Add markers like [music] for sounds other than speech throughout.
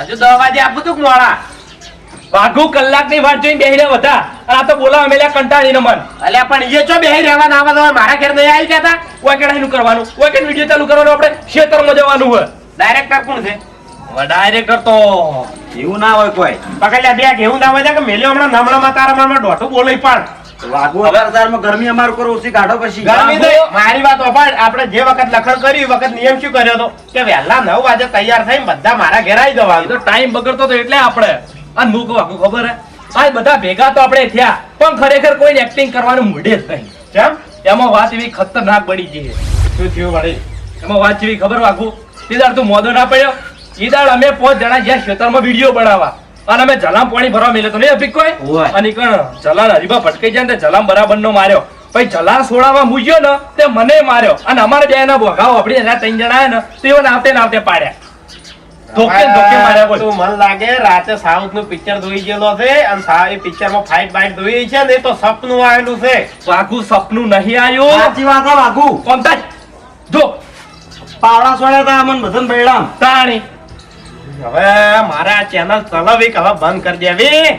હજુ દસ વાગે આપું તું મોડા વાઘુ કલાકની વાત જોઈને બેહીને વધા અને આ તો બોલાવા મેલ્યા કંટાળી મન. અલ્યા પણ એ જો બેહી રહેવાના? આવા તો મારા ઘેર નહીં આવી ગયા કોઈ કેડા એનું કરવાનું? કોઈ કે વીડિયો ચાલુ કરવાનું? આપણે ખેતરમાં જવાનું હોય. ડાયરેક્ટર કોણ છે? ડાયરેક્ટર તો એવું ના હોય કોઈ. પકડ્યા બે એવું ના હોય કે મેલ્યો હમણાં નમણામાં તારા મનમાં દોઢું બોલે પણ. વાગુ હજારમાં ગરમી અમારું કરો ઓછી કાઢો પછી ગરમી તો મારી વાત ઓપાડ આપણે જે વખત લખણ કર્યું વખત નિયમ શું કર્યો હતો કે વહેલા નવ વાગે તૈયાર થઈને બધા મારા ઘેર આવી એ તો ટાઈમ બગડતો તો એટલે આપણે. અને હું કહું ખબર હે? આ બધા ભેગા તો આપણે થયા પણ ખરેખર કોઈ એક્ટિંગ કરવાનું મૂડે જ નહીં. કેમ? એમાં વાત એવી ખતરનાક બની ગઈ શું થયું વળી? એમાં વાત જેવી ખબર વાગુ ઈદાર તું મોદો ના પડ્યો. ઈદાર અમે પાંચ જણા જ્યાં ખેતરમાં વીડિયો બનાવવા. અને અમે જલામ પાણી ભરવા મેલ્યો તો નહીં અભિક કોઈ? અને કણ જલાન હરીબા ભટકાઈ જાય ને જલામ બરાબર નો માર્યો. ભાઈ જલા સોડાવા મૂજ્યો ને તે મને માર્યો. અને અમારે બે એના ભોગાઓ આપડી એના ત્રણ જણા ને તેઓ નાવતે નાવતે પાડ્યા. ધોકે ધોકે માર્યા બોલ. તું લાગે રાતે સાઉથનું પિક્ચર જોઈ ગયેલો છે અને એ પિક્ચરમાં ફાઇટ બાઇટ જોઈ છે ને તો સપનું આવેલું છે. વાઘુ સપનું નહીં આવ્યું. સાચી વાત વાગુ કોમતા જો. પાવડા સોડ્યા તા અમન બધન બેડા તાણી. હવે મારે આ ચેનલ ચલાવી કે હવે બંધ કરી દેવી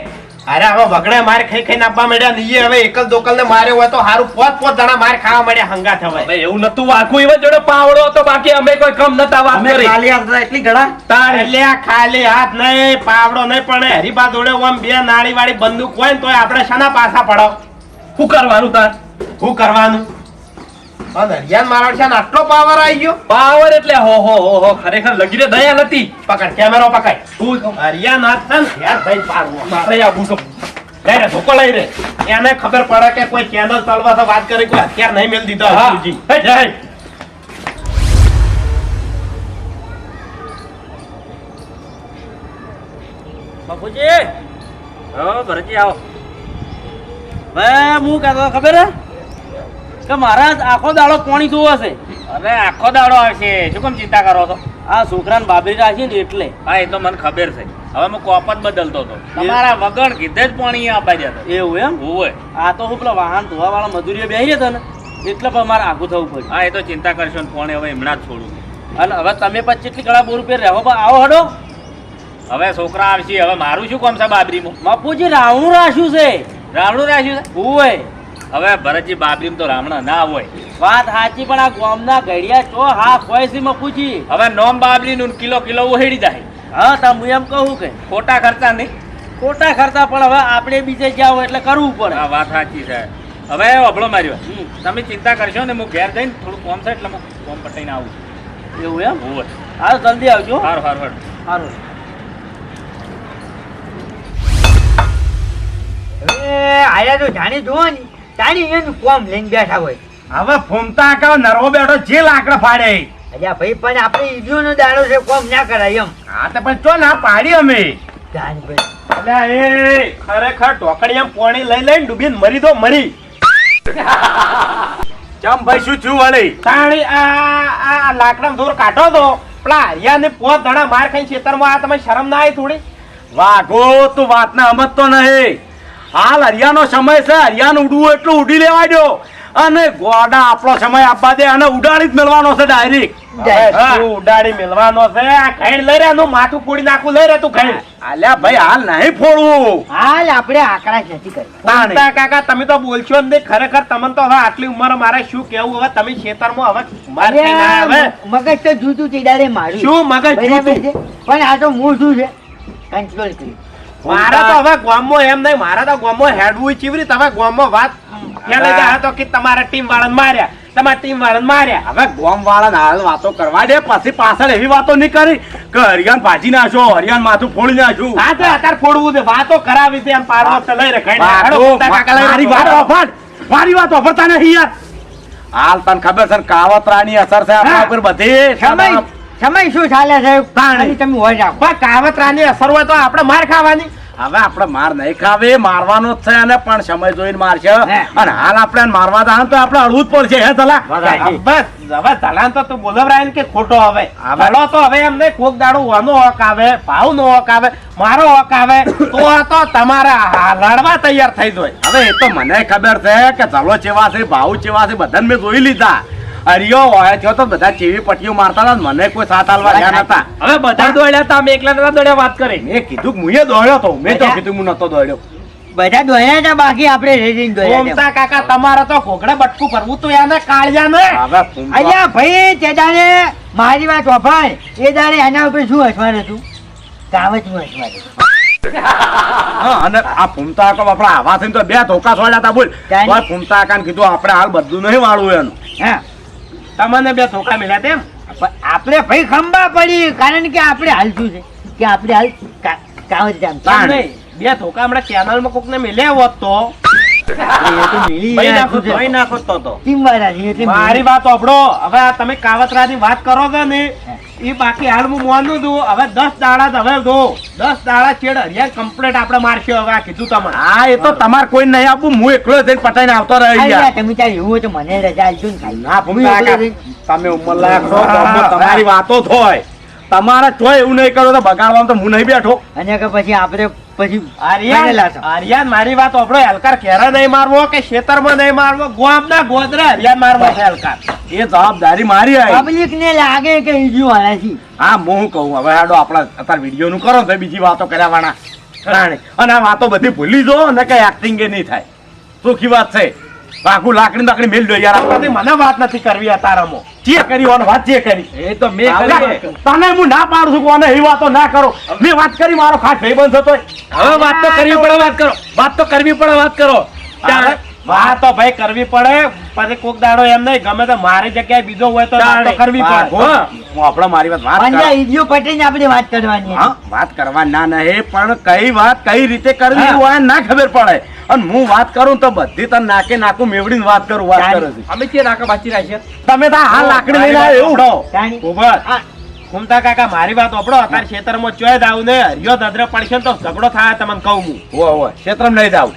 અરે હવે વગડે માર ખાઈ ખાઈને આપવા માંડ્યા. ને હવે એકલ દોકલ ને માર્યો હોય તો સારું પોત પોત જણા માર ખાવા માંડ્યા હંગા થવાય હવે એવું નતું વાઘુ એવા જોડે પાવડો હતો બાકી અમે કોઈ કમ નતા વાત કરી. ખાલી હાથ હતા એટલી ઘણા? તાર. એટલે આ ખાલી હાથ નહીં પાવડો નહીં પણ હરીબા જોડે આમ બે નાળી વાળી બંદૂક હોય ને તો આપણે શાના પાછા પડાવ. શું કરવાનું તાર? શું કરવાનું? અને હરિયાન મારા છે ને આટલો પાવર આવી ગયો પાવર એટલે હો હો હો હો ખરેખર લગીરે દયા નથી પકડ કેમેરો પકડ તું કહું. હરિયાન હાથ છે ને યાર ભાઈ પારવો મારે આવું છે લઈ રે ધોકો લઈ રે એને ખબર પડે કે કોઈ ચેનલ ચાલવા તો વાત કરે કોઈ હથિયાર નહીં મેલ દીધો હા. હજુજી. હે, જય. બાપુજી હો ભરતજી આવો હવે હું કહેતો ખબર હે કે મારા આખો દાડો કોણી જોવો છે અરે આખો દાડો આવશે. શું કેમ ચિંતા કરો છો? આ છોકરાને બાબરી રાખી ને એટલે. હા એ તો મને ખબર છે. હવે હું કોપ જ બદલતો હતો. તમારા વગર કીધે જ પાણી આપવા જતો. એવું એમ? હોય. આ તો હું પેલા વાહન ધોવા વાળા મજૂરીઓ બેસી હતા ને એટલે પણ મારે આગું થવું પડ્યું. હા એ તો ચિંતા કરશો ને પોણે હવે હમણાં જ છોડું અને હવે તમે પછી કેટલી ગળા બોર રૂપિયા રહેવો પણ આવો હડો. હવે છોકરા આવશે. હવે મારું શું કોમ છે બાબરીમાં? બાપુજી રાવણું રાખ્યું છે. રાવણું રાખ્યું છે? હોય. હવે ભરતજી બાબરી તો રાવણા ના હોય. વાત સાચી પણ આ ગામના ઘડિયા ચો હા હોયમાં પૂછી. હવે નોમ બાબરી નું કિલો કિલો ઉહેડી જાય. હા તા હું એમ કહું કે ખોટા ખર્ચા નહીં. ખોટા ખર્ચા પણ હવે આપણે બીજે જાવ એટલે કરવું પડે. હા વાત સાચી છે. હવે અભળો માર્યો. હમ. તમે ચિંતા કરશો ને હું ઘેર જઈને થોડું કોમ છે એટલે હું કોમ પટાઈને આવું એવું એમ? હોય હા જલ્દી આવજો. સારું સારું સારું સારું હવે આયા તો જાણી જુઓ ને. જાણી એનું કોમ લઈને બેઠા હોય. હવે ફૂમતા કે નરવો બેઠો જે લાકડા ફાડે. અલ્યા ભાઈ પણ આપણે ઈડીઓનો દાડો છે કોમ ના કરાય એમ. હા તો પણ ચો ના પાડી અમે? અલ્યા એ ખરેખર ટોકડી એમ પોણી લઈ લઈને ડૂબીને મરી દો મરી. ચમ ભાઈ શું થયું વળી તાણી આ આ લાકડા દૂર કાઢો તો પેલા હરિયાને પોત ધણા માર ખાઈ ખેતરમાં આ તમે શરમ ના આવી થોડી? વાઘો તું વાતને સમજતો નહીં. હાલ હરિયાનો સમય છે હરિયાન ઉડવું એટલું ઉડી લેવા દો. અને ગોડા આપણો સમય આપવા દે અને ઉડાડી જ મેળવાનો છે ડાયરેક્ટ ઉડાડી મેળવાનો છે? આ લઈ રહ્યા માથું પૂડી નાખું લઈ રહ્યા તું ખાઈણ આલ્યા ભાઈ હાલ નહીં ફોડવું. હાલ આપણે આંકડા ખેતી કરી. કાકા તમે તો બોલશો ને ખરેખર તમને તો હવે આટલી ઉંમર મારે શું કેવું હવે તમે ખેતરમાં હવે મગજ તો જૂતું ચીડારે મારું. શું મગજ જૂતું? પણ આ તો મૂળ શું છે. કંટ્રોલ કર્યું મારે તો હવે ગામમાં એમ નહીં મારા તો ગામમાં હેડવું ચીવરી તમે ગામમાં વાત ફેલે જાય તો કે તમારા ટીમ વાળાને માર્યા તમારા ટીમ વાળાને માર્યા. હવે ગોમ વાળા હાલ વાતો કરવા દે પછી પાછળ એવી વાતો નહીં કરી કે હરિયાન ભાજી નાખો હરિયાન માથું ફોડી નાખો હા તો અત્યારે ફોડવું છે. વાતો કરાવી છે એમ પારો તો લઈ રે ખાઈને. હેડો, વાતો, ફૂમતા કાકા લઈ રે. મારી વાત ઓફાડ મારી વાત ઓફરતા નહીં યાર. હાલ તને ખબર છે કાવતરાની અસર છે આપણા. ઉપર બધી. સમય શું ચાલે છે? પાણી તમે હોય રાખો પણ કાવતરાની અસર હોય તો આપણે માર ખાવાની. હવે આપણે માર નહીં ખાવે મારવાનો જ છે અને પણ સમય જોઈને મારશે. અને હાલ આપણે મારવા જાય તો આપણે અડવું જ પડશે હે તલા? બસ. હવે ધડાન તો તું બોલવરાય કે ખોટો હવે? હવે- ભલો તો હવે એમ નહીં કોક દાડો વાનો હક આવે ભાવ નો હક આવે મારો હક આવે તો આ તો તમારે લડવા તૈયાર થઈ જાય. હવે એ તો મને ખબર છે કે ચલો ચેવા છે ભાવ ચેવા છે બધાને મેં જોઈ લીધા. હરિયો હોય થયો તો બધા ચીવી પટ્ટીઓ મારતા હતા મને કોઈ સાથ હાલવા ગયા નતા. હવે બધા દોડ્યા હતા અમે એકલા નતા દોડ્યા વાત કરી. મેં કીધું કે હું એ દોડ્યો તો મેં તો કીધું હું નતો દોડ્યો. બધા દોડ્યા હતા બાકી આપણે રેડીને દોડ્યા. ઓમતા કાકા તમારા તો ઘોઘડે બટકું ભરવું તો એને કાળિયા ને હવે ભાઈ તે દાડે મારી વાત વફાય. એ દાડે એના ઉપર શું હસવાનું હતું? કાવતનું હસવાનું હા, અને આ ફૂમતા કાકા આપણા આવા થઈને તો બે ધોકા સોડ્યા હતા બોલ. ફૂમતા કાકાને કીધું આપણે હાલ બધું નહીં વાળવું એનું. હા. તમને બે ધોકા મળ્યા તેમ આપણે ભાઈ ખંભા પડી કારણ કે આપણે હાલતું છે. કે આપણે હાલ કા- જામ બે ધોકા હમણાં કોક ને મળ્યા હોત તો. મારી વાત આપડો હવે તમે કાવતરા ની વાત કરો છો ને એ બાકી હાલ હું મોનું છું. હવે દસ દાડા હવે દો. દસ દાડા છેડ હરિયા કમ્પ્લેટ આપણે મારશે હવે આ કીધું તમે હા એ તો તમારે કોઈ નહીં આપવું હું એકલો જઈને પટાઈને આવતો રહી ગયા તમે ત્યાં એવું હોય તો મને રજા આલજો ને. ના ભૂમિ તમે ઉંમરલાયક છો તમારી વાતો થોય તમારે ચોય એવું નહીં કરો તો બગાડવામાં તો હું નહીં બેઠો. અને કે પછી આપણે પછી આર્યા બનેલા મારી વાત સાંભળો હલકાર ઘેરે નહીં મારવો કે ખેતરમાં નહીં મારવો? ગોમના ગોદરા હરિયા મારવો છે હલકાર. એ જવાબદારી મારી આવી પબ્લિક ને લાગે કે ઈજુ વાળા છે. હા હું કહું? હવે હાડો આપણે અત્યારે વીડિયો નું કરો તો બીજી વાતો કર્યા વાળા તાણે. અને આ વાતો બધી ભૂલી જો ને કઈ એક્ટિંગ નહીં થાય. સુખી વાત છે. આખું લાકડી લાકડી મેલ યાર. આપણે મને વાત નથી કરવી કરી વાત કરી. એ તો મેં કરી તને હું ના પાડું છું કોને એ વાતો ના કરો. મેં વાત કરી મારો ખાસ ભાઈબંધ હતો હવે વાત તો કરવી પડે વાત કરો. વાત તો કરવી પડે વાત કરો. વાત તો ભાઈ કરવી પડે પછી કોક દાડો એમ નહીં ગમે તો મારી જગ્યાએ બીજો હોય તો વાત કરવી પડે. આપણે મારી વાત વાત પંજા પટીને આપણે વાત કરવાની હા વાત કરવા ના નહીં પણ કઈ વાત કઈ રીતે કરવી હોય ના ખબર પડે. અને હું વાત કરું તો બધી તને નાકે નાકું મેવડીને વાત કરું વાત કરે છે. અમે કે નાકા બાચી રાખીએ તમે તો હા લાકડી લઈને આવ્યો એવું. ઊભા. ઘૂમતા કાકા મારી વાત ઓપડો અત્યારે ક્ષેત્રમાં ચોય દાવ ને હરિયો દદરે પડશે તો ઝઘડો થાય તમને કહું હું. હોય હોય ક્ષેત્રમાં નહીં જાવ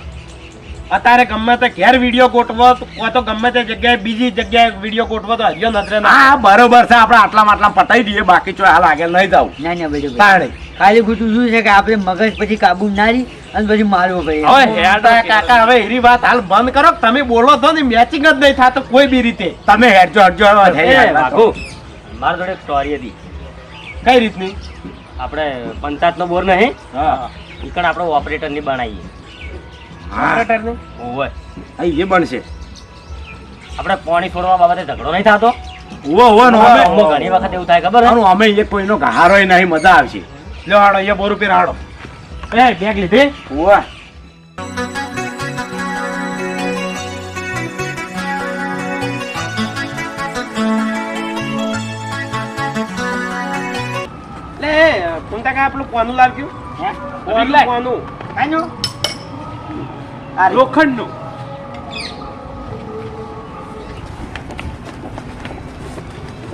અત્યારે ગમે તે ઘેર વીડિયો ગોઠવો કો તો ગમે તે જગ્યાએ બીજી જગ્યાએ વીડિયો ગોઠવો તો હરિયો નદરે ના. હા બરોબર છે. આપણે આટલા માટલા પટાઈ દઈએ બાકી ચોય હાલ આગળ નહીં જાવ ના ના બેટો ખાલી ખોટું શું છે કે આપણે મગજ પછી કાબુ ના રહી? અને પછી માર્યો ભાઈ. હવે હેડા કાકા હવે એરી વાત હાલ બંધ કરો તમે બોલો તો ને મેચિંગ જ નહીં થાતો કોઈ બી રીતે. તમે હેડજો હેડજો વાઘુ. મારા જોડે સ્ટોરી હતી. કઈ રીતની? આપણે પંચાયત નો બોર નહીં. હા. ઈકણ આપણે ઓપરેટરની બનાવીએ. હા. ઓપરેટરની? ઓવે હા, એ બનશે. આપણે પાણી છોડવા બાબતે ઝઘડો નહીં થતો. ઓવો ઓવો નો અમે ઘણી વખત એવું થાય ખબર અમે એક કોઈનો ગહારોય નહીં મજા આવશે. લ્યો હાડો એ બોર ઉપર હાડો. એ બેગ લીધી? ઉવા. લે ઘૂમતા કા પેલું કોનું લાગ્યું. હે? કોનું કોનું કાંઈનું? લોખંડનું.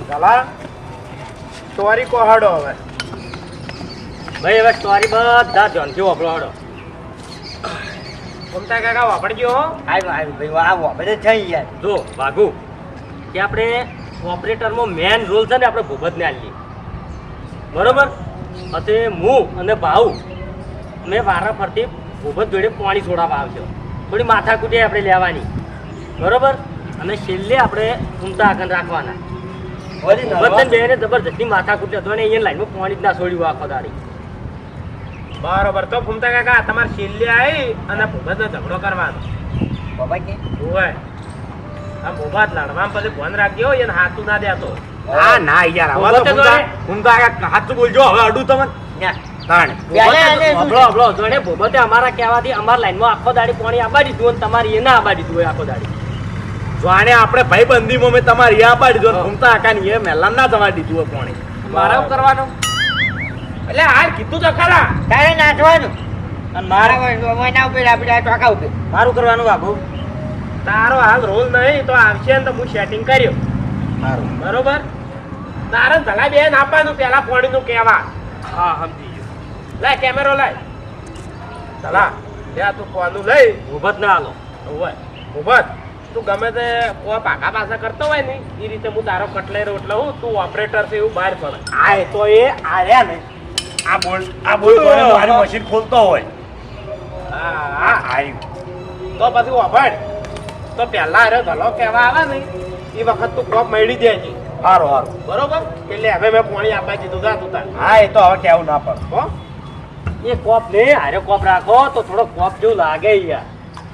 ચાલા ચોરી કોહાડો હવે. ભાઈ હવે સ્ટોરી બધા ધ્યાનથી વાપરો હાડો ઘૂમતા કાકા વાપરજો હો. આવ્યું, આવ્યું, ભાઈ, વાહ, વાપરે છે યાર. જો વાઘુ કે આપણે ઓપરેટરમાં મેન રોલ છે ને આપણે ભૂપતને આલીએ બરોબર? અને હું અને ભાઉ મેં વારા ફરતી ભૂપત જોડે પાણી છોડાવવા આવજો. થોડી માથાકૂટી આપણે લેવાની. બરોબર? અને છેલ્લે આપણે ઉમતા આગળ રાખવાના. ભૂપતને બેને જબરજસ્તી માથાકૂટી હતો ને અહીંયા લાઈનમાં પાણી જ ના છોડ્યું આખો દાડી. બરોબર. તો ઘૂમતા કાકા તમારે છેલ્લે આવી અને ભૂપતનો ઝઘડો કરવાનો. બાબા કે? હોય આ ભૂપત લડવામાં પછી ફોન રાખજો એને હાથું ના દેતો હા ના યાર હવે તો ભૂપતે ભૂંડા- કાકા સાચું બોલજો હવે અડું તમને. ના. તાણે પહેલા એને શું અબળો અબળો જોડે ભૂપતે અમારા કહેવાથી અમારા લાઈનમાં આખો દાડી પાણી આબા દીધું અને તમારી એ આબા દીધું હોય આખો દાડી. જોણે આપણે ભાઈ બંધીમાં મેં તમારી આ પાડી દીધો ઘૂમતા આકાની એ મહેલાન ના જવા દીધું હોય પોણી. મારે કરવાનું? એટલે હાલ કીધું તો ખરા. તારે નાચવાનું. અને મારા એના ઉપર આપણે આ ટોકા ઉપર. મારું કરવાનું બાબુ તારો હાલ રોલ નહીં તો આવશે ને તો હું સેટિંગ કર્યો. બરોબર? તારે ધલા બેન આપવાનું પેલા પોણીનું કહેવા. હા સમજી ગયો. લાય કેમેરો લાય. ધલા લે તું કોનું લઈ. ઉભત ના હાલો. હોય ઉભત. તું ગમે તે કો પાકા પાસા કરતો હોય ને એ રીતે હું તારો કટલેરો એટલે હું તું ઓપરેટર છે એવું બહાર પડે. આ તો એ આર્યા ને. આ બોલ આ બોલ્ટ બોલે મારી મશીન ખોલતો હોય. હા. આ હા આવ્યું તો પછી ઓભળ તો પહેલા અરે ધલો કહેવા આવે ને એ વખત તું કોપ મેળવી દેજે. હારો હારો. બરોબર? એટલે હવે મેં પાણી આપવા દીધું જા તું તાર. હા એ તો હવે કેવું ના પડે. હો? એ કોપ ને હારે કોપ રાખો તો થોડો કોપ જેવું લાગે યાર.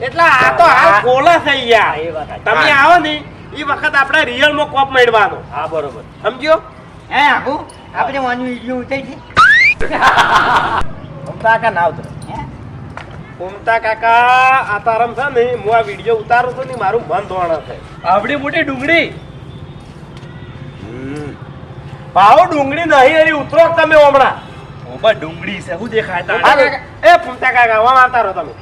એટલે આ તો હાલ કોલા થઈ ગયા એ વાત તમે આવો ને એ વખત આપણે રિયલમાં કોપ મેળવાનો. હા બરોબર. સમજ્યો? હે આખું આપણે વાનું વીડિયો ઉતારી છે મમતા [laughs] કા ના ઉતરે. હે? ઉમતા કાકા આ તારમ છે ને હું આ વીડિયો ઉતારું છું ને મારું મન ધોવાણા છે. આવડી મોટી ડુંગળી. ભાવ ડુંગળી નહીં એની ઉતરો તમે હમણાં. ઓબા ડુંગળી છે શું દેખાય તા એ ફૂમતા કાકા વા મારતા રહો તમે.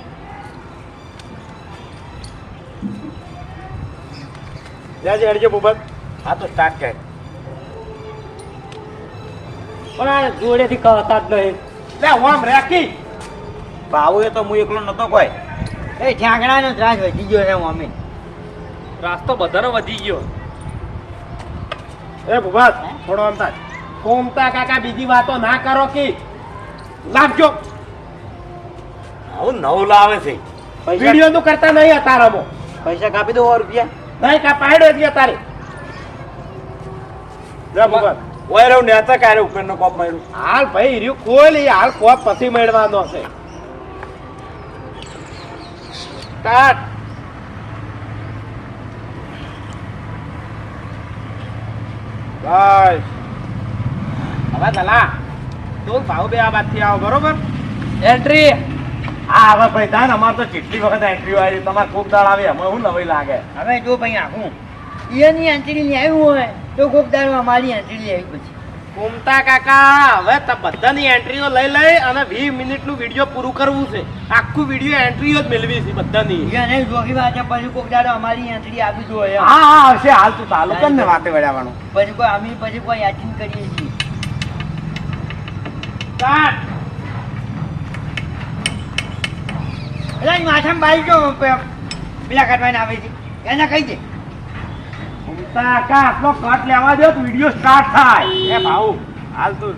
જાજે હરજે બોબત હા તો સ્ટાર્ટ કર. પણ આ જોડેથી કહતા જ નહીં. લે ઓમ રાખી. ભાવ એ તો હું એકલો નતો કોઈ. એ ઝાંકડાનો ત્રાસ વધી ગયો છે મમ્મી રાસ્તો બધાનો વધી ગયો. એ બુબત થોડો આમ કોમતા કાકા બીજી વાતો ના કરો કે. લાવજો. આવું નવું લાવે છે. વીડિયો નું કરતા નહીં અતારામાં પૈસા કાપી દો રૂપિયા. નહીં કાપાડ્યો જ તારે લે બુબત ઓય રહું નેતા કારે ઉપરનો કોપ માર્યું. હાલ ભાઈ રહ્યું કોઈ હાલ કોપ પછી મેળવાનો છે. સ્ટાર્ટ બસ હવે દલા તું ભાવ બે આ બાદથી આવો બરોબર? એન્ટ્રી હા હવે ભાઈ દાન અમાર તો કેટલી વખત એન્ટ્રી આવી તમારે ખૂબ દાળ આવે અમે હું નવી લાગે? હવે જો ભાઈ આખું એની એન્ટ્રી ન્યાય હોય. તો કોક દાડો અમારી એન્ટ્રી લઈ આવી પછી. કુમતા કાકા હવે ત બધાની એન્ટ્રીઓ લઈ લઈ અને વીસ મિનિટનું વીડિયો પૂરું કરવું છે. આખું વીડિયો એન્ટ્રીઓ જ મેળવી છે બધાની. અને જોગી વાત પછી કોક દાડો અમારી એન્ટ્રી આપી જોઈએ હા હા હશે હાલ તો ચાલુ કર ને વાતે વળાવવાનું પછી કોઈ અમે પછી કોઈ યાચીન કરીએ છીએ. માથામાં બાઈ જો પેલા કાઢવાના આવે છે. એને કહી દે. કુમતા કા કટ લેવા દો વિડિયો સ્ટાર્ટ થાય એ ભાઉ હાલ તું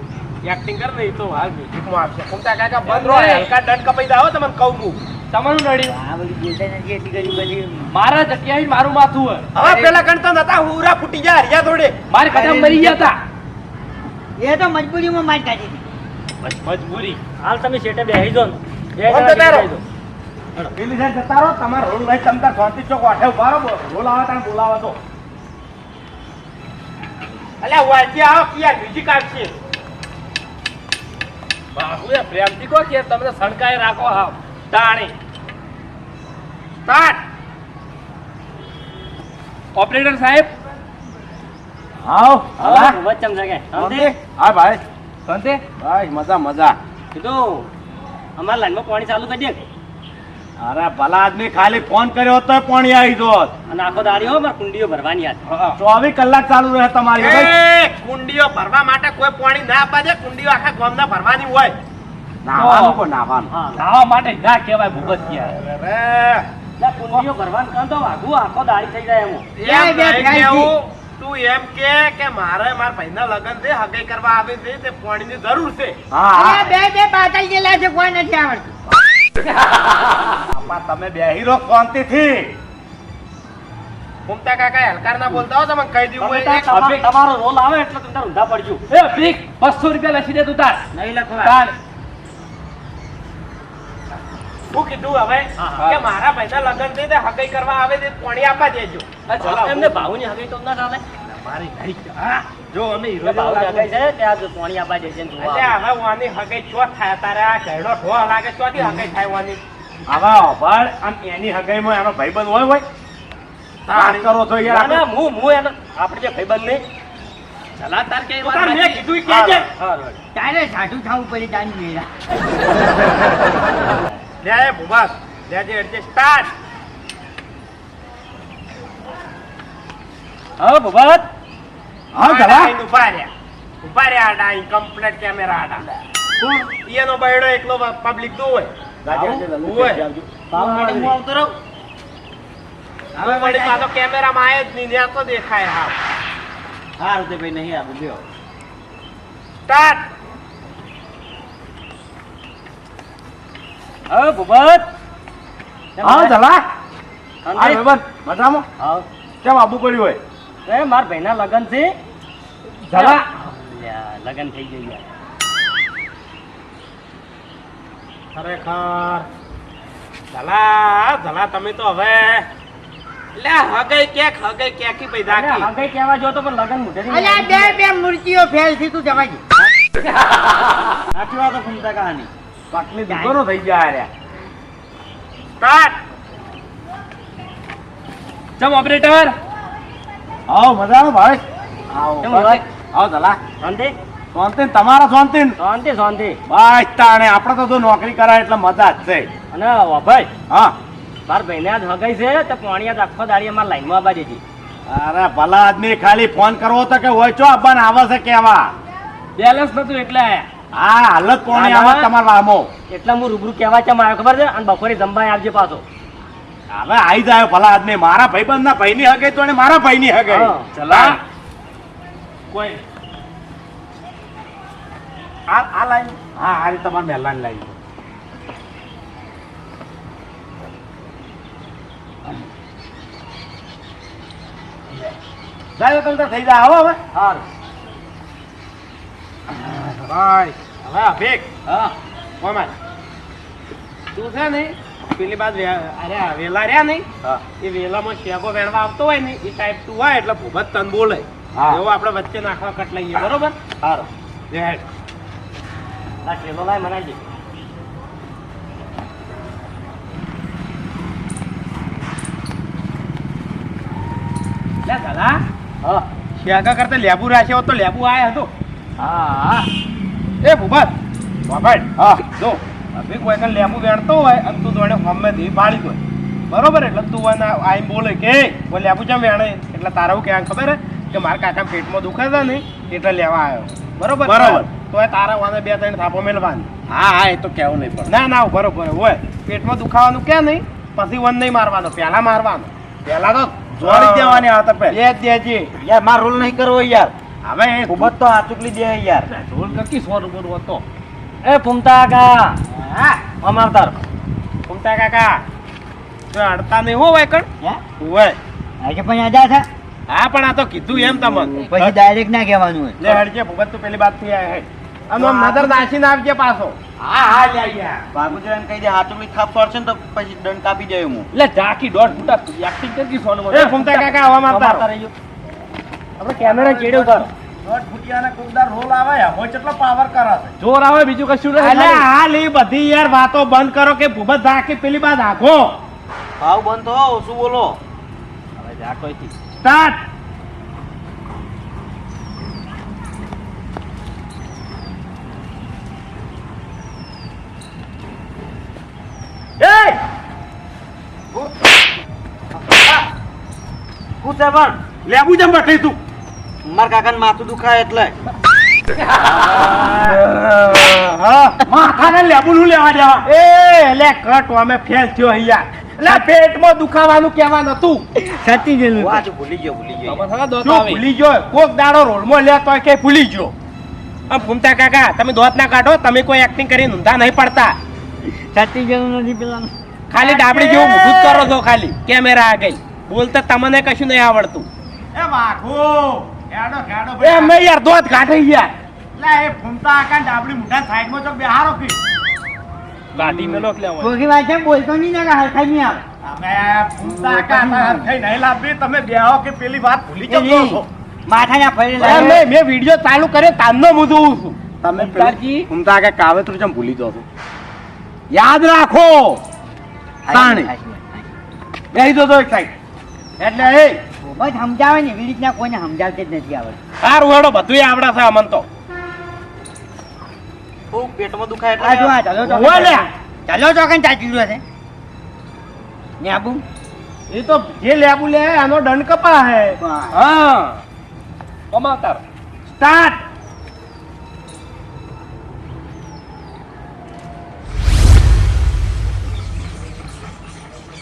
એક્ટિંગ કર નહીં તો હાલ મ્યુઝિકમાં આવશે કુમતા કાકા બંધ રહો હલકા દંડ કપાઈ દાવો તમને કહું હું તમારું નડ્યું આ બધી બોલતા નથી એટલી કરી બધી મારા જગ્યાએ મારું માથું હોય હવે પેલા કણતા તો નતા હુરા ફૂટી ગયા હરિયા થોડે મારી કદમ મરી ગયા હતા એ તો મજબૂરીમાં માર કાઢી હતી મજબૂરી હાલ તમે સેટે બેહી જો ને બે બંધ જણા તારો. બેસી જાઓ. પેલી સાઈડ જતા રહો તમારો રોલ લઈ તમતા શાંતિ ચોક વાઠે ઊભા રહો રોલ આવે તાણ બોલાવા તો અલ્યા વાંચી આવો કિયા મ્યુઝિક આવશે બાહુએ પ્રેમથી કહો કે તમે સણકાઈ રાખો હાવ. તાણી. સ્ટાર્ટ. ઓપરેટર સાહેબ. આવ હવે ખૂબ જગે. સમજે? હા ભાઈ. શાંતિ? ભાઈ મજા મજા. કીધું અમારા લાઈનમાં પાણી ચાલુ કરી દે. અરે ભલા આદમી ખાલી ફોન કર્યો તો પાણી આવી જો અને આખો દાડી હો કુંડીઓ ભરવાની યાદ ચોવીસ કલાક ચાલુ રહે તમારી કુંડીઓ ભરવા માટે કોઈ પાણી ના આપવા દે કુંડીઓ આખા ગામના ભરવાની હોય. નાવાનું કો નાવાનું નાવા માટે ના કહેવાય ભૂગત યાર કુંડીઓ ભરવાનું કાં તો વાઘુ આખો દાડી થઈ જાય એમ. એમ તું એમ કે કે મારે મારા ભાઈના લગ્ન છે હગાઈ કરવા આવે છે તે પાણીની જરૂર છે. હા બે બે પાતળ ગયેલા છે કોઈ નથી આવડતું. આમાં તમે બેહી રહો શાંતિથી ઘૂમતા કાકા હલકાર ના બોલતા હો તમે કહી દીધું તમા- તમારો રોલ આવે એટલે તમે તાર ઊંધા પડજો. એ ભીખ બસો રૂપિયા લખી દે તું તાર. નહીં લખવા. તાર. શું કીધું હવે હા, હા. કે મારા ભાઈના લગ્ન છે તે હગાઈ કરવા આવે પાણી આપવા દેજો. એમને ભાવુની હગાઈ તો ના ચાલે મારી નહીં. હા. જો અમે હીરો ભાવ ભાવની છે ત્યાં જો પાણી આપવા જશે ને જોવા એટલે હવે વાની હગાઈ છો થાય તારે આ ઘરડો ઠો લાગે છો ચોથી હગાઈ થાય વાની હવે અભળ આમ એની હગાઈમાં એનો ભાઈબંધ હોય હોય. વાત કરો છો યાર ના હું હું એનો આપણે જે ભાઈબંધ નહીં. ચલા તાર કે તો મેં કીધું. ઈ કહેજે. તારે સાચું થવું પડે તારી મેળા. [laughs] લે એ ભૂભાસ લેજે એટલે સ્ટાર્ટ હા ભગત હા જલા ઊભા રહ્યા. ઊભા રહ્યા આડા ઇન્કમ્પ્લીટ કેમેરા આડા કોણ? ઈનો બૈડો એકલો પબ્લિક દો હોય. હોય. હું આવતો રહું. હવે વળી પાછો કેમેરામાં આયો જ નહીં ત્યાં તો દેખાય હા સારું તે ભાઈ નહીં આપું લ્યો સ્ટાર્ટ હા ભગત હા જલા હા સમજે? મજામાં હા. કેમ આબુ પડ્યું હોય? એ માર ભાઈના લગન છે? જલા લગન થઈ ગઈ યાર. ખરેખર. જલા જલા તમે તો હવે લે હગઈ કેક હગઈ કેકી અરે, દાખી હગાઈ કહેવા જો તો પણ લગન મુઢેરી અલ્યા બે બે મૂર્તિઓ ફેલથી તું જવા દે. સાચી વાત ફૂમતા કહાની. પાટલી દુકાનો થઈ ગયા રે સ્ટાર્ટ ચમ ઓપરેટર આવો મજાનો ભાઈ? કેમ ભાઈ આવો જલા શાંતિ? શાંતિ ને તમારા શાંતિ ને? શાંતિ શાંતિ. બસ તાણે આપણે તો જો નોકરી કરાય એટલે મજા જ છે. અને ભાઈ. હા. મારા ભાઈને આજ હગાઈ છે તો પાણી આજ આખો દાડી અમારા લાઈનમાં આવવા દેજી અરે ભલા આદમી ખાલી ફોન કરવો તો કે હોય ચો આપવાને આવે છે કેવા બેલેન્સ નતું એટલે. હા હાલત કોણી આવે તમારા વામો. એટલે હું રૂબરૂ કહેવા ચમ આવ્યો ખબર છે? અને બપોરે જમવા આવજે પાછો. હવે આઈ જાય ભલા આદમી મારા ભાઈબંધ ના ભાઈ ની હગે તો એને મારા ભાઈ ની હગે. ચલા કોઈ. આ આ લાઈન હા આ રીતે તમારે મહેલાની લાઈન જાય તમે તો થઈ જાય આવો હવે. સારું ભાઈ. હવે અભિક હા. કોમલ તું છે ને? પેલી અરે વેલા રહ્યા નહીં. એ વેલામાં શેકો વેણવા આવતો હોય ને એ ટાઈપ ટુ હોય એટલે ભૂભત તન બોલે. એવો આપણે વચ્ચે નાખવા કટ લઈએ બરોબર? સારું. આ ટ્રેલો લાય મનાજી શેકા કરતા લેબુ રાખ્યો તો લેબુ આયા હતો. હા એ ભૂપત. બાપડ હા. જો. અભી કોઈ કણ લેબુ વેડતો હોય અને તું જોડે હમે થી બાળી દો. બરોબર એટલે તું એને આઈ બોલે કે કોઈ લેબુ ચમ વેણે? એટલે તારે એવું કહેવાનું ખબર કે મારા કાકા પેટમાં દુખે છે ને એટલે લેવા આવ્યો. બરોબર? બરોબર. તો એ તારા વાને બે ત્રણ થાપો મેળવાની હા હા એ તો કેવું નહીં પડે. ના ના બરોબર હોય પેટમાં દુખાવાનું કે નહીં? પછી વન નહીં મારવાનો પહેલા મારવાનો. પહેલા તો જોડી દેવાની આ તો પહેલા. લે દેજે. યાર માર રોલ નહીં કરવો યાર. હવે ખૂબ જ તો આ ચૂકલી દે યાર. રોલ કકી સો રૂપિયા હતો. એ ફૂમતા કા અમાર તાર ઘૂમતા કાકા તો અડતા નહીં હો વાયકણ? હોય આજે પણ આજા છે? હા પણ આ તો કીધું એમ તમને. પછી ડાયરેક્ટ ના કહેવાનું હોય. લે હડજે ભૂપત તું પેલી વાતથી આયા હે. આમ નજર નાખીને આવજે પાછો. હા હા લે આયા બાબુજી એમ કહી દે આ ચૂકલી થાપ પડશે ને તો પછી દંડ કાપી જાય હું એટલે ઢાકી દોઢ ફૂટા એક્ટિંગ કરી સોનું એ કુમતા કાકા હવા મારતા. આપણે કેમેરા ચેડ્યો ઉતારો. દોઢ ફૂટિયાના કોકદાર રોલ આવે કેટલો પાવર કરે જોર આવે બીજું કશું નહીં અલે હાલ એ બધી યાર વાતો બંધ કરો કે ભૂપત ધાકી પેલી બાદ આખો ભાવ બંધ હો શું બોલો? હવે જા કોઈથી. સ્ટાર્ટ પૂછે પણ? લેબુ જેમ બેઠી તું મારા કાકાને માથું દુખાય એટલે. હા માથાને લેબુલું લેવા દેવા એ લે કટ અમે ફેલ થયો અહીંયા. એટલે પેટમાં દુખાવાનું કહેવા નતું. સતી ગયેલું વાહ, ભૂલી ગયો ભૂલી ગયો. તમારે થોડા દોત શું ભૂલી ગયો? કોક દાડો રોલમાં લે તો કે ભૂલી ગયો. આમ ફૂમતા કાકા તમે દોત ના કાઢો તમે કોઈ એક્ટિંગ કરીને ઊંધા નહીં પડતા. સતી ગયેલું નથી પેલા ખાલી ડાબડી જેવું મોઢું કરો છો ખાલી. કેમેરા આગળ. બોલતા તમને કશું નહીં આવડતું. એ વાઘો એ મેં યાર દોત કાઢી ગયા. લે એ ફૂમતા આકા ડાબડી મુઠા સાઈડમાં ચોક બેહારો કી ગાડી મેલો કે લેવા. કોકી વાત છે બોલતો નહીં ને કે નહીં આવે. અમે ફૂમતા આકા હતા નહીં લાવવી તમે બેહો કે પેલી વાત ભૂલી ફરી મેં મેં વીડિયો ચાલુ કર્યો તાનનો હું જોઉં છું. તમે. ફૂમતા આકા કાવતરું ચમ ભૂલી જાવ યાદ રાખો. તાણી. બેહી દો તો એક સાઈડ એટલે એ બસ સમજાવે ને એવી રીતના કોઈને સમજાવતી જ નથી આવડતું. આ રૂવાડો બધું આવડા છે અમન તો. બહુ પેટમાં દુખાય આ જો આ ચાલો ઓવે લે. ચાલો ચોકન ચાચી રહ્યો છે. ને આબુ? એ તો જે લેબુ લે આનો દંડ કપા હે. હા. કમાતાર. સ્ટાર્ટ.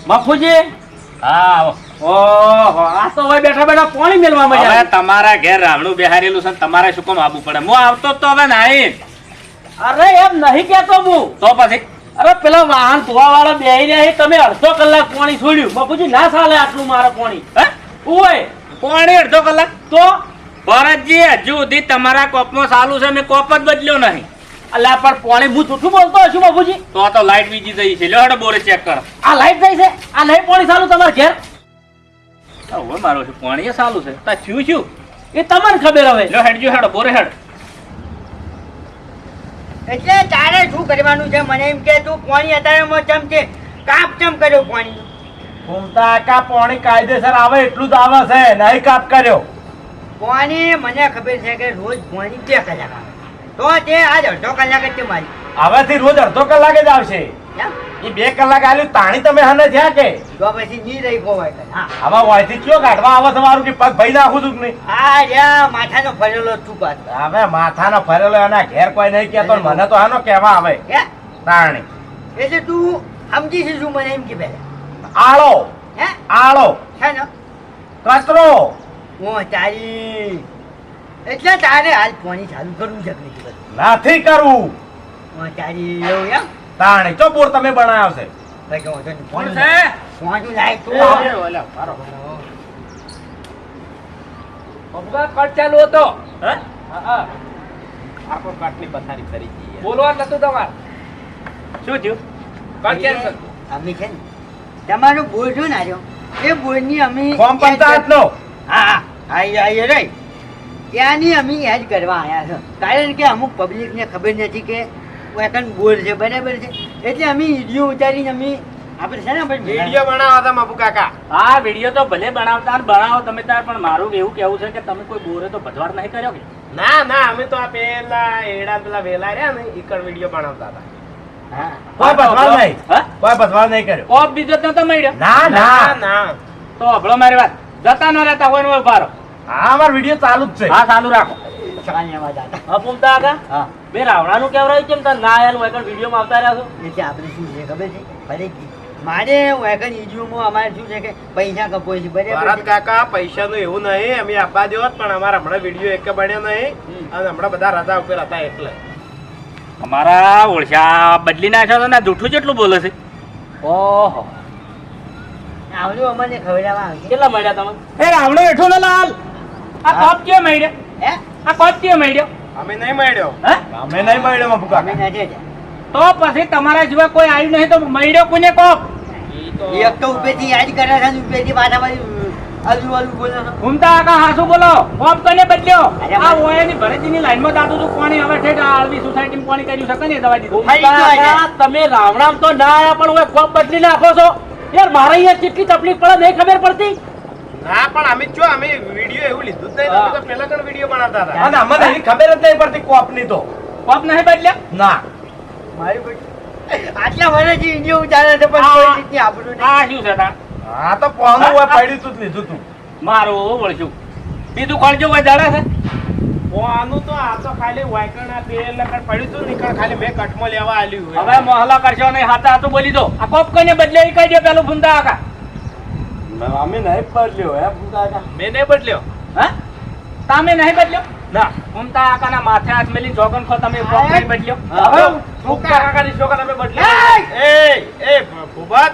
બાપુજી હા. ઓહો આ તો હવે બેઠા બેઠા પાણી મેલવા મજા હવે તમારા ઘેર રાવણું બેહારેલું છે તમારે શું કોમ આવવું પડે? હું આવતો તો હવે નાઈ અરે એમ નહીં કેતો હું. તો પછી? અરે પેલા વાહન ધોવા વાળા બેહી રહ્યા તમે અડધો કલાક પાણી છોડ્યું. બાપુજી ના ચાલે આટલું મારે પાણી. હે? ઓય. પોણી અડધો કલાક? તો? ભરતજી હજુ સુધી તમારા કોપમાં ચાલુ છે મેં કોપ જ બદલ્યો નહીં. અલ્યા પણ પોણી હું જૂઠું બોલતો હશું બાપુજી? તો તો લાઈટ બીજી જઈ છે. લ્યો હેડો બોરે ચેક કર. આ લાઈટ થઈ છે? આ નહીં પોણી ચાલુ તમારે ઘેર? હવે મારો છે પોણી ચાલુ છે. તા થયું શું? એ તમને ખબર હવે. લ્યો હેડજો હેડો બોરે હેડ. એટલે તારે શું કરવાનું છે? મને એમ કે તું પાણી અત્યારે મો ચમ છે? કાપ ચમ કર્યો પાણી ઘૂમતા કા પોણી કાયદેસર આવે એટલું જ આવે છે નહીં કાપ કર્યો. પાણી મને ખબર છે કે રોજ પાણી બે કલાક આવે. તો તે આજ અડધો કલાક જ મારી. હવેથી રોજ અડધો કલાક જ આવશે. એ બે કલાક આલ્યું તાણી તમે હને થયા કે? તો પછી ની રહી કોવાય હા. આમાં વાયથી કયો કાઢવા આવે તમારું કે પગ ભાઈ નાખું છું કે નહીં? આ યા માથાનો ફરેલો તું પાછો. હવે માથાનો ફરેલો એના ઘેર કોઈ નહીં કહેતો પણ મને તો આનો કહેવા આવે. તાણી. એટલે તું સમજી છે શું મને એમ કે પહેલા? આળો. હે? આળો. છે ને કચરો. હું તારી. એટલે તારે હાલ પાણી ચાલુ કરવું છે કે નહીં નથી કરવું તારી એવું એમ? તાણે ચો બોર તમે બનાવ્યો છે? ભાઈ કે વાંધો કોણ છે? પાણી લાય તું. એ, આવ. એ, ઓલા, મારો. પપ્પા કટ ચાલુ હતો. હે? હા, હા. આખો કાટની પથારી કરી દઈએ બોલવાનું નતું તમારે. શું થયું? કટ કેન્સલ અમે છે ને તમારું બોર છો ને આર્યો. એ બોરની અમે ફોર્મ પંચાયતનો હા હા. આઈ આઈ રે ત્યાંની અમે યાદ કરવા આવ્યા છો. કારણ કે અમુક પબ્લિકને ખબર નથી કે વેકન બોર છે બરાબર છે. એટલે અમે વીડિયો ઉતારીને અમે આપણે છે ને વીડિયો બનાવો તમે બાપુ કાકા. હા વીડિયો તો ભલે બનાવતા બનાવો તમે તાર પણ મારું એવું કેવું છે કે તમે કોઈ બોરે તો ભજવાડ નહીં કર્યો કે? ના ના અમે તો આ પેલા એડા પેલા વેલા રહ્યા ને એકડ વીડિયો બનાવતા હતા. હા. કોઈ ભજવાડ નહીં. હા? કોઈ ભજવાડ નહીં કર્યો. કોપ બીજો તો તમે મળ્યો? ના ના. ના તો હભળો મારી વાત. જતા ન રહેતા હોય ને રહો. હા અમારો વીડિયો ચાલુ જ છે. હા ચાલુ રાખો. ચાલને વાત હતા હા પૂમતા આગા હા. બે રાવણાનું કેવરાયું કેમ? તાર ના આયેલું હોય વિડીયોમાં આવતા રહ્યા છો? એટલે આપણે શું છે ખબર છે? ફરીથી મારે વેકન વિડીયોમાં અમારે શું છે કે પૈસા કપોય છે ભરત કાકા પૈસાનું એવું નહીં અમે આપવા દેવો પણ અમારા હમણાં વીડિયો એક બન્યો નહીં. અને હમણાં બધા રજા ઉપર હતા એટલે. અમારા ઓળખા બદલી નાખ્યો તો ને જૂઠું જેટલું બોલે છે. ઓહો. આવડું અમને ખવડાવવા કેટલા મળ્યા તમે એ રાવણો હેઠો ને લાલ. આ કોપ કેવો મળ્યો? હે? આ કોપ કેવો મળ્યો? અમે નહીં મળ્યો. હે? અમે નહીં મળ્યો બાપુ અમે કાકા તો પછી તમારા જેવા કોઈ આવ્યું નહીં તો મળ્યો કોને કોપ? ઈ તો એક તો ઉપેથી યાદ કરે છે ઉપેથી પાછા પાછી આજુ બાજુ ઘૂમતા આકા હાસુ બોલો. કોપ કને બદલ્યો? આ ઓયાની ભરતજીની લાઈનમાં દાદુ તું પાણી હવે ઠેઠ આ આળવી સોસાયટીમાં પાણી કર્યું શકે ને દવા દીધું? ફરી ગયો છે. તમે રાવણામ તો ના આયા પણ હવે કોપ બદલી નાખો છો. યાર મારે અહીંયા કેટલી તકલીફ પડે નહીં ખબર પડતી? ના પણ અમે જો અમે વિડિયો એવું લીધું જ નહીં તો પેલા કણ વીડિયો બનાવતા હતા. અને અમને એની ખબર જ નહીં પડતી કોપની તો. કોપ નહીં બદલ્યા? ના. મારી કોઈ આટલા વર્ષથી વીડિયો ઉતારે છે પણ કોઈ રીતની આબરૂ નહીં. આ શું છે તાર? હા તો પોનું હોય પડ્યું તું જ લીધું તું. મારું વળશું. બીજું કોણ જો કોઈ જાણે છે? આનું તો આ તો ખાલી વાયકણ આ બે લકડ પડ્યું હતું નીકળ ખાલી મેં કટમાં લેવા આલ્યું. હવે મોહલા કરશો નહીં હાથા હાથું બોલી દો. આ કોપ કઈને બદલે કહી દે પેલું ફૂંદા આકા અમે નહીં પડ્યો હે કાકા મેં નહીં બદલ્યો. હા? તમે નહીં બદલ્યો? ના. ફૂંદા આકાના માથે હાથ મેલી જોગન ખો તમે કોપ નહીં બદલ્યો? હવે ફૂંકા કાકાની છોકરા તમે બદલ્યો. એ! એ ભૂપત.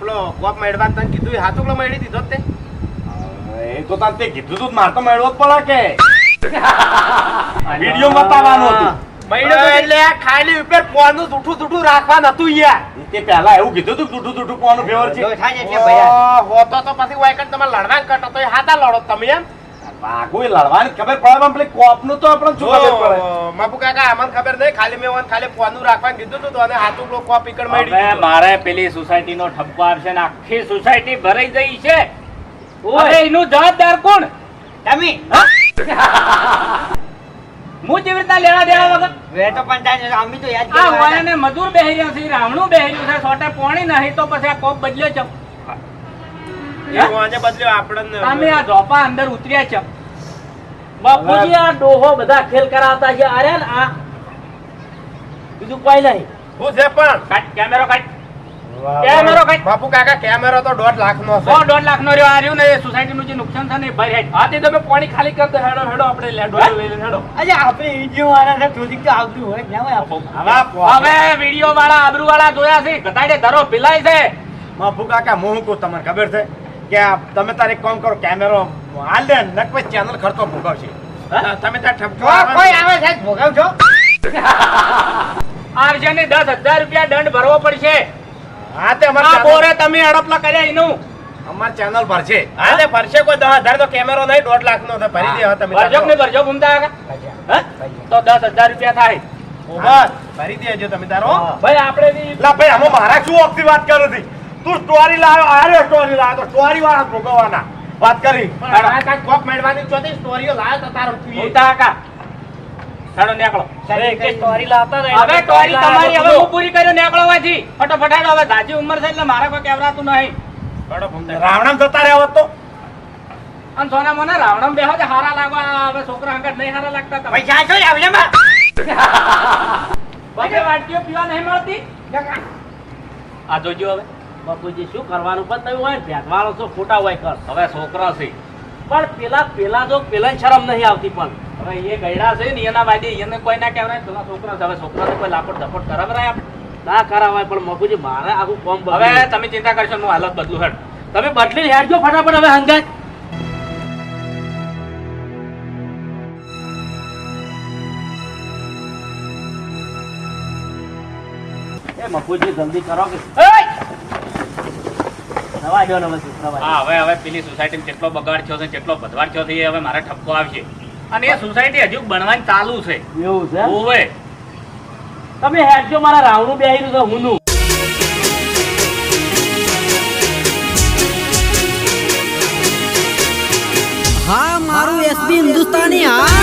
પેલો કોપ મેળવા તને કીધું એ હાથુકલો મેળી દીધો તે. એ તો તાર તે કીધું તું જ તો મળવો જ પડે કે. [laughs] વીડિયો બતાવવાનું હતું. એટલે ખાલી ઉપર પોનું જૂઠું જૂઠું રાખવા નતું યાર. તે પહેલા એવું કીધું તું ટૂટું ટૂટું કોનું ફેવર છે. હોતો તો પછી વાયકણ તમે લડવા કટો તો એ હાથા લડો તમે એમ. એ લડવાની ખબર પડે પણ પેલી કોપનું તો આપણે શું ખબર પડે? માપુ કાકા અમને ખબર નહીં. ખાલી મેં ખાલી પોનું રાખવાનું કીધું તું તો અને હાથું કોપ ઈકડ મળી મારે પેલી સોસાયટી નો ઠપકો આવશે ને આખી સોસાયટી ભરાઈ ગઈ છે. હવે એનું જવાબદાર કોણ? તમે. [laughs] હું જેવી રીતના લેવા દેવા વગર? હવે તો પણ અમે તો યાદ આ કરવા મજૂર બેહી છે રાવણું બેહી છે સોટે પોણી નહીં તો પછી આ કોપ બદલ્યો છે. એ વાંચે બદલ્યો આપણને તમે આ ઝોપા અંદર ઉતર્યા છે. બાપુજી આ ડોહો બધા ખેલ કરાવતા છે. અરે આ બીજું કોઈ નહીં. હું છે પણ? કાઢ કેમેરો કાઢ કેમેરો કઈ બાપુ કાકા કેમેરો તો દોઢ લાખ નો સો દોઢ લાખ નો રહ્યો. આ રહ્યું ને એ સોસાયટી નું જે નુકસાન થાય ને ભરી હા તે તમે પાણી ખાલી કરતો હેડો હેડો આપણે લેડો લઈને હેડો. અરે આપણે વીડિયો વાળા ને થોડીક તો આવતું હોય ના હોય આપણું. હવે વિડિયો વાળા આબરૂ વાળા જોયા છે. ગધાડે ધરો પિલાય છે. બાપુ કાકા હું કહું તમને ખબર છે કે તમે તારે કોમ કરો કેમેરો હાલ દે નક પછી ચેનલ ખર્ચો ભોગવશે? તમે ત્યાં ઠપકો કોઈ આવે સાહેબ ભોગવજો. [laughs] આરજાને દસ હજાર રૂપિયા દંડ ભરવો પડશે. હા તે અમાર આ બોરે તમે અડપલા કર્યા એનું. અમાર ચેનલ ભરશે. હા તે ભરશે કોઈ દસ હજાર તો કેમેરો નહીં દોઢ લાખ નો તો ભરી દે તમે ભરજો નહીં ભરજો આગા? હા? તો દસ હજાર રૂપિયા થાય. બસ. ભરી દેજો તમે તારો. ભાઈ આપણે લા ભાઈ આમાં મારા શું વખતી વાત કરું હતી તું સ્ટોરી લાવ્યો આરે સ્ટોરી લાવ્યો તો સ્ટોરી વાળા ભોગવવાના. વાત કરી. પણ આ કાંઈક કોક મેળવાની ચોથી સ્ટોરીઓ લાવ્યો તો તારો. તું ઘૂમતા આગા. ચાલો કે સ્ટોરી લાવતા ને હવે ટોરી તમારી હવે હું પૂરી કર્યો નીકળો વાંચી ફટાફટ હવે દાજી ઉંમર છે એટલે મારે કોઈ કેવરાતું નહીં. રાવણામ જતા રહ્યા તો? અને સોના મને રાવણમ બેહો છે હારા લાગવા હવે છોકરા હંગાત નહીં હારા લાગતા તમે. પૈસા છો લાવજે માં. બબે વાટકીઓ પીવા નહીં મળતી? આ જોજો હવે. બાપુજી શું કરવાનું પણ તમે હોય ભેદવાળો છો ખોટા હોય કર હવે છોકરા છે. પણ પેલા પેલા જો પેલા શરમ નહીં આવતી પણ. હવે એ ગયડા છે ને એના વાદી એને કોઈ ના કહેવાય પેલા છોકરા હવે છોકરાને કોઈ લાપડ ધપટ કરાવરાય ના કરાવાય પણ મગુજી મારે આખું કોમ હવે તમે ચિંતા કરશો હું હાલત બદલું હેડ. તમે બદલી હેડજો ફટાફટ હવે હંગાય એ મફુજી જલ્દી કરો કે નવા જો ને પછી હા હવે હવે પેલી સોસાયટીમાં કેટલો બગાડ થયો છે કેટલો ભદવાડ થયો છે હવે મારે ઠપકો આવશે. અને એ સોસાયટી હજુ બનવાની ચાલુ છે. એવું છે ઓવે. તમે હેડજો મારા રાવણું બેહીનું છે હુંનું હા મારું એસબી હિન્દુસ્તાની હા.